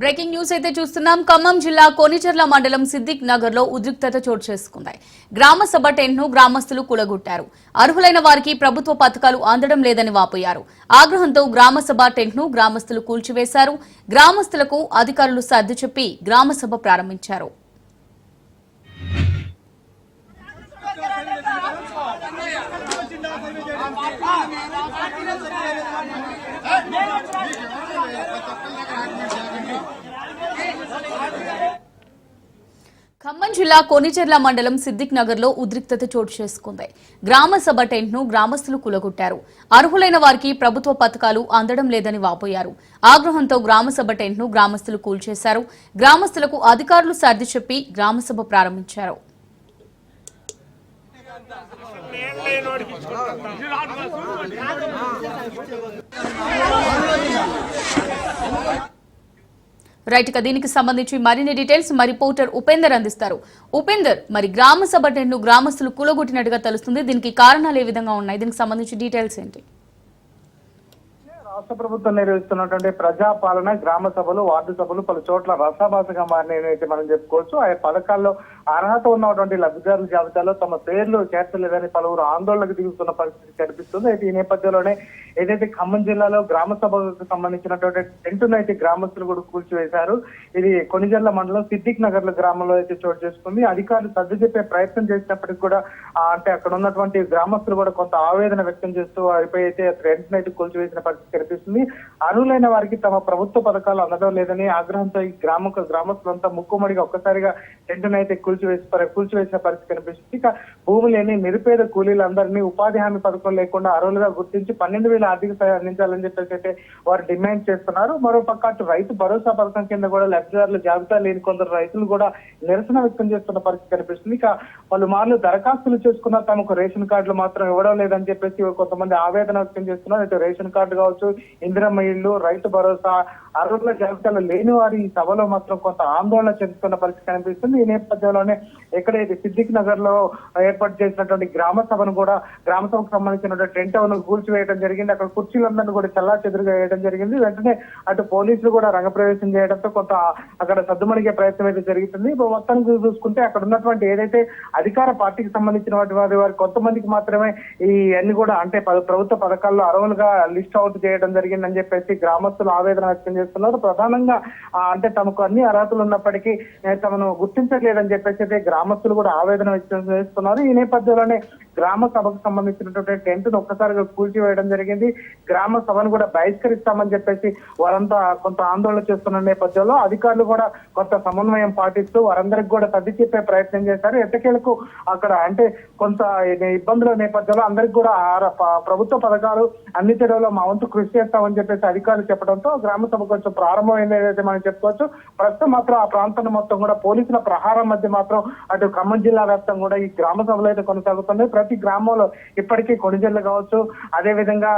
Breaking news అయితే చూస్తున్నాం. ఖమ్మం జిల్లా కోనిచెర్ల మండలం సిద్దిక్ నగర్లో ఉద్రిక్తత చోటు చేసుకుంది. గ్రామ సభ టెంట్ను గ్రామస్తులు కూలగొట్టారు. అర్హులైన వారికి ప్రభుత్వ పథకాలు అందడం లేదని వాపోయారు. ఆగ్రహంతో గ్రామ సభ టెంట్ను గ్రామస్తులు కూల్చివేశారు. గ్రామస్తులకు అధికారులు సర్దు చెప్పి గ్రామ సభ ప్రారంభించారు. జిల్లా కొనిచెర్ల మండలం సిద్దిక్ నగర్లో ఉద్రిక్తత చోటు చేసుకుంది. గ్రామ సభ టెంట్ను గ్రామస్తులు కూలగొట్టారు. అర్హులైన వారికి ప్రభుత్వ పథకాలు అందడం లేదని వాపోయారు. ఆగ్రహంతో గ్రామ సభ టెంట్ను గ్రామస్తులు కూల్చేశారు. గ్రామస్తులకు అధికారులు సర్ది చెప్పి గ్రామ సభ ప్రారంభించారు. రైట్ ఇక దీనికి సంబంధించి మరిన్ని డీటెయిల్స్ మా రిపోర్టర్ ఉపేందర్ అందిస్తారు. ఉపేందర్ మరి గ్రామ సభ టెంట్ను గ్రామస్తులు కూలగొట్టినట్టుగా తెలుస్తుంది. దీనికి కారణాలు ఏ విధంగా ఉన్నాయి? దీనికి సంబంధించి డీటెయిల్స్ ఏంటి? రాష్ట్ర ప్రభుత్వం నిర్వహిస్తున్నటువంటి ప్రజాపాలన గ్రామ సభలు వార్డు సభలు పలు చోట్ల రసాభాసగా మారినైతే మనం చెప్పుకోవచ్చు. ఆ పథకాల్లో అర్హత ఉన్నటువంటి లబ్ధిదారుల జాబితాలో తమ పేర్లు చేర్చలేదని పలువురు ఆందోళనకు దిగుతున్న పరిస్థితి కనిపిస్తుంది. అయితే ఈ నేపథ్యంలోనే ఏదైతే ఖమ్మం జిల్లాలో గ్రామ సభకు సంబంధించినటువంటి టెంటును అయితే గ్రామస్తులు కూడా కూల్చివేశారు. ఇది కొనిజర్ల మండలం సిద్దిక్ నగర్ గ్రామంలో అయితే చోటు చేసుకుంది. అధికారులు సర్దు చెప్పే ప్రయత్నం చేసినప్పటికీ కూడా అంటే అక్కడ ఉన్నటువంటి గ్రామస్తులు కూడా కొంత ఆవేదన వ్యక్తం చేస్తూ వారిపై అయితే టెంట్ అయితే కూల్చివేసిన పరిస్థితి కనిపిస్తుంది. అర్హులైన వారికి తమ ప్రభుత్వ పథకాలు అందడం లేదని ఆగ్రహంతో ఈ గ్రామ గ్రామస్తులంతా ముక్కుమడిగా ఒక్కసారిగా టెంట్ను అయితే కూల్చివేసి కూల్చివేసిన పరిస్థితి కనిపిస్తుంది. ఇక భూమి లేని నిరుపేద కూలీలందరినీ ఉపాధి హామీ పథకం లేకుండా అర్హులుగా గుర్తించి పన్నెండు వేల ఆర్థిక సాయం అందించాలని చెప్పేసి అయితే వారు డిమాండ్ చేస్తున్నారు. మరోపక్క అటు రైతు భరోసా పథకం కింద కూడా లబ్ధిదారుల జాబితా లేని కొందరు రైతులు కూడా నిరసన వ్యక్తం చేస్తున్న పరిస్థితి కనిపిస్తుంది. ఇక పలుమార్లు దరఖాస్తులు చేసుకున్న తమకు రేషన్ కార్డులు మాత్రం ఇవ్వడం లేదని చెప్పేసి కొంతమంది ఆవేదన వ్యక్తం చేస్తున్నారు. ఇటు రేషన్ కార్డు కావచ్చు ఇందిరమ్మ ఇళ్ళు రైతు భరోసా అర్హుల జాబితాలో లేని వారి ఈ సభలో మాత్రం కొంత ఆందోళన చెందుతున్న పరిస్థితి కనిపిస్తుంది. ఈ నేపథ్యంలోనే ఎక్కడైతే సిద్దిక్ నగర్లో ఏర్పాటు చేసినటువంటి గ్రామ సభను కూడా గ్రామ సభకు సంబంధించినటువంటి టెంట్ హౌస్ కూల్చివేయడం జరిగింది. అక్కడ కుర్చీలందరినీ కూడా చల్లా చెదురుగా వేయడం జరిగింది. వెంటనే అటు పోలీసులు కూడా రంగప్రవేశం చేయడంతో కొంత అక్కడ సద్దుమణిగే ప్రయత్నం అయితే జరుగుతుంది. ఇప్పుడు మొత్తానికి చూసుకుంటే అక్కడ ఉన్నటువంటి ఏదైతే అధికార పార్టీకి సంబంధించిన వారి వారి కొంతమందికి మాత్రమే ఈ అన్ని కూడా అంటే ప- ప్రభుత్వ పథకాల్లో అర్హులుగా లిస్ట్ అవుట్ చేయడం జరిగిందని చెప్పేసి గ్రామస్తులు ఆవేదన వ్యక్తం చేస్తున్నారు. ప్రధానంగా అంటే తమకు అన్ని అర్హతలు ఉన్నప్పటికీ తమను గుర్తించట్లేదని చెప్పేసి అయితే గ్రామస్తులు కూడా ఆవేదన వ్యక్తం చేస్తున్నారు. ఈ నేపథ్యంలోనే గ్రామ సభకు సంబంధించినటువంటి టెంట్ను ఒక్కసారిగా కూల్చివేయడం జరిగింది. గ్రామ సభను కూడా బహిష్కరిస్తామని చెప్పేసి వారంతా కొంత ఆందోళన చేస్తున్న నేపథ్యంలో అధికారులు కూడా కొంత సమన్వయం పాటిస్తూ వారందరికి కూడా సర్ది చెప్పే ప్రయత్నం చేశారు. ఎట్టకేలకు అక్కడ అంటే కొంత ఇబ్బందుల నేపథ్యంలో అందరికి కూడా ఆ ప్రభుత్వ పథకాలు అన్ని చెరువులో మా వంతు కృషి చేస్తామని చెప్పేసి అధికారులు చెప్పడంతో గ్రామ సభ కొంచెం ప్రారంభమైంది ఏదైతే మనం చెప్పుకోవచ్చు. ప్రస్తుతం మాత్రం ఆ ప్రాంతాన్ని మొత్తం కూడా పోలీసుల ప్రహారం మధ్య మాత్రం అటు ఖమ్మం జిల్లా వ్యాప్తంగా కూడా ఈ గ్రామ సభలు అయితే కొనసాగుతున్నాయి. ప్రతి గ్రామంలో ఇప్పటికీ కొడిజల్లు కావచ్చు. అదే విధంగా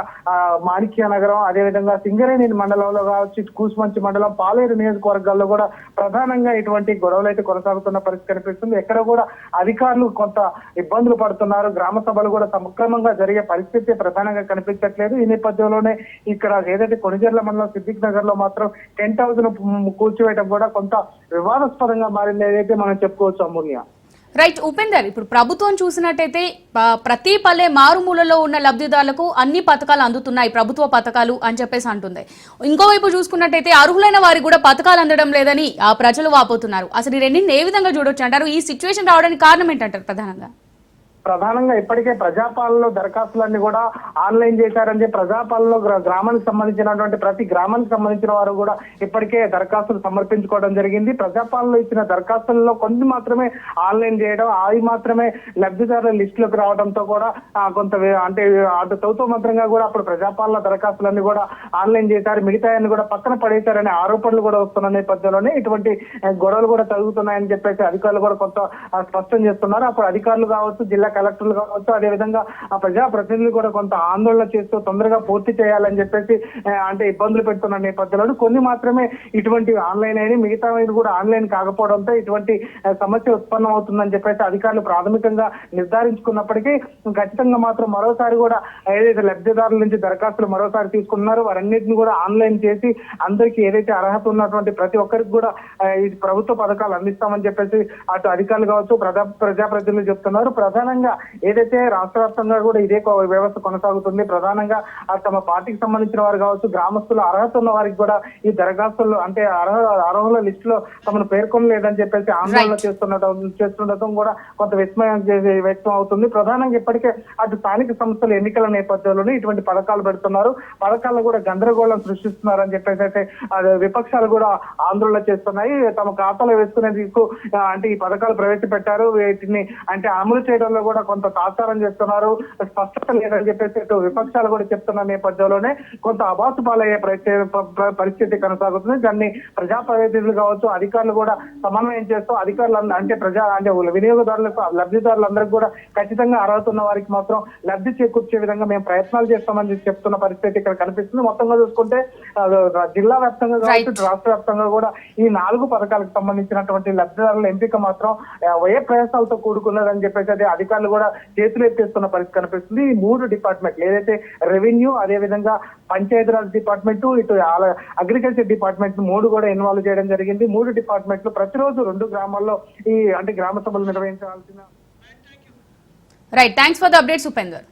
మాణిక్య నగరం అదే విధంగా సింగరేణి మండలంలో కావచ్చు కూసుమంచి మండలం పాలేరు నియోజకవర్గాల్లో కూడా ప్రధానంగా ఇటువంటి గొడవలు అయితే కొనసాగుతున్న పరిస్థితి కనిపిస్తుంది. ఎక్కడ కూడా అధికారులు కొంత ఇబ్బందులు పడుతున్నారు. గ్రామ సభలు కూడా సక్రమంగా జరిగే పరిస్థితి ప్రధానంగా కనిపించట్లేదు. ఈ నేపథ్యంలోనే ఇక్కడ ఏదైతే కొనిజర్ల మండలం సిద్దిక్ నగర్లో మాత్రం టెంట్ హౌస్ను కూల్చివేయడం కూడా కొంత వివాదాస్పదంగా మారింది. ఏదైతే మనం చెప్పుకోవచ్చు అమూల్య రైట్ ఉపేందర్ ఇప్పుడు ప్రభుత్వం చూసినట్టయితే ప్రతి పల్లె మారుమూలలో ఉన్న లబ్ధిదారులకు అన్ని పథకాలు అందుతున్నాయి ప్రభుత్వ పథకాలు అని చెప్పేసి అంటుంది. ఇంకోవైపు చూసుకున్నట్టయితే అర్హులైన వారికి కూడా పథకాలు అందడం లేదని ఆ ప్రజలు వాపోతున్నారు. అసలు ఈ రెండింటిని ఏ విధంగా చూడొచ్చు అంటారు? ఈ సిచ్యువేషన్ రావడానికి కారణం ఏంటంటారు ప్రధానంగా? ప్రధానంగా ఇప్పటికే ప్రజాపాలనలో దరఖాస్తులన్నీ కూడా ఆన్లైన్ చేశారని ప్రజాపాలనలో గ్రా- గ్రామానికి సంబంధించినటువంటి ప్రతి గ్రామానికి సంబంధించిన వారు కూడా ఇప్పటికే దరఖాస్తులు సమర్పించుకోవడం జరిగింది. ప్రజాపాలనలో ఇచ్చిన దరఖాస్తులలో కొన్ని మాత్రమే ఆన్లైన్ చేయడం అవి మాత్రమే లబ్ధిదారుల లిస్టులోకి రావడంతో కూడా కొంత అంటే అటు తౌతో మాత్రంగా కూడా అప్పుడు ప్రజాపాలన దరఖాస్తులన్నీ కూడా ఆన్లైన్ చేశారు. మిగతాయన్ని కూడా పక్కన పడేశారనే ఆరోపణలు కూడా వస్తున్న నేపథ్యంలోనే ఇటువంటి గొడవలు కూడా జరుగుతున్నాయని చెప్పేసి అధికారులు కూడా కొంత స్పష్టం చేస్తున్నారు. అప్పుడు అధికారులు కావచ్చు జిల్లా కలెక్టర్లు కావచ్చు అదేవిధంగా ఆ ప్రజా ప్రతినిధులు కూడా కొంత ఆందోళన చేస్తూ తొందరగా పూర్తి చేయాలని చెప్పేసి అంటే ఇబ్బందులు పెడుతున్న నేపథ్యంలో కొన్ని మాత్రమే ఇటువంటి ఆన్లైన్ అయినా మిగతా కూడా ఆన్లైన్ కాకపోవడంతో ఇటువంటి సమస్య ఉత్పన్నం అవుతుందని చెప్పేసి అధికారులు ప్రాథమికంగా నిర్ధారించుకున్నప్పటికీ ఖచ్చితంగా మాత్రం మరోసారి కూడా ఏదైతే లబ్ధిదారుల నుంచి దరఖాస్తులు మరోసారి తీసుకున్నారో వారన్నిటిని కూడా ఆన్లైన్ చేసి అందరికీ ఏదైతే అర్హత ఉన్నటువంటి ప్రతి ఒక్కరికి కూడా ఈ ప్రభుత్వ పథకాలు అందిస్తామని చెప్పేసి అటు అధికారులు కావచ్చు ప్రజా ప్రజాప్రతినిధులు చెప్తున్నారు. ప్రధానంగా ఏదైతే రాష్ట్ర వ్యాప్తంగా కూడా ఇదే వ్యవస్థ కొనసాగుతుంది ప్రధానంగా తమ పార్టీకి సంబంధించిన వారు కావచ్చు గ్రామస్తులు అర్హత ఉన్న వారికి కూడా ఈ దరఖాస్తులు అంటే అర్హ అర్హుల లిస్ట్లో తమను పేర్కొనలేదని చెప్పేసి ఆందోళన. చేస్తుండటం చేస్తుండటం కూడా కొంత విస్మయం వ్యక్తం అవుతుంది. ప్రధానంగా ఇప్పటికే అటు స్థానిక సంస్థల ఎన్నికల నేపథ్యంలోనే ఇటువంటి పథకాలు పెడుతున్నారు. పథకాలను కూడా గందరగోళం సృష్టిస్తున్నారని చెప్పేసి అయితే విపక్షాలు కూడా ఆందోళన చేస్తున్నాయి. తమ ఖాతాలో వేసుకునేందుకు ఆ, అంటే ఈ పథకాలు ప్రవేశపెట్టారు. వీటిని అంటే అమలు చేయడంలో కూడా కొంత తాత్సారం చేస్తున్నారు. స్పష్టత లేదని చెప్పేసి ఇటు విపక్షాలు కూడా చెప్తున్న నేపథ్యంలోనే కొంత అబాసు పాలయ్యే పరిస్థితి కొనసాగుతుంది. దాన్ని ప్రజాప్రతినిధులు కావచ్చు అధికారులు కూడా సమన్వయం చేస్తూ అధికారులు అంటే ప్రజా అంటే వినియోగదారులకు లబ్ధిదారులందరికీ కూడా ఖచ్చితంగా అర్హత ఉన్న వారికి మాత్రం లబ్ధి చేకూర్చే విధంగా మేము ప్రయత్నాలు చేస్తామని చెప్తున్న పరిస్థితి ఇక్కడ కనిపిస్తుంది. మొత్తంగా చూసుకుంటే జిల్లా వ్యాప్తంగా కావచ్చు రాష్ట్ర వ్యాప్తంగా కూడా ఈ నాలుగు పథకాలకు సంబంధించినటువంటి లబ్ధిదారుల ఎంపిక మాత్రం వ్యయ ప్రయాసాలతో కూడుకున్నదని చెప్పేసి అదే అధికారులు కూడా చేతులు ఎత్తేస్తున్న పరిస్థితి కనిపిస్తుంది. ఈ మూడు డిపార్ట్మెంట్లు ఏదైతే రెవెన్యూ అదే విధంగా పంచాయతీరాజ్ డిపార్ట్మెంట్ ఇటు అగ్రికల్చర్ డిపార్ట్మెంట్ మూడు కూడా ఇన్వాల్వ్ చేయడం జరిగింది. మూడు డిపార్ట్మెంట్లు ప్రతిరోజు రెండు గ్రామాల్లో ఈ అంటే గ్రామ సభలు నిర్వహించాల్సిన right thanks for the updates Upender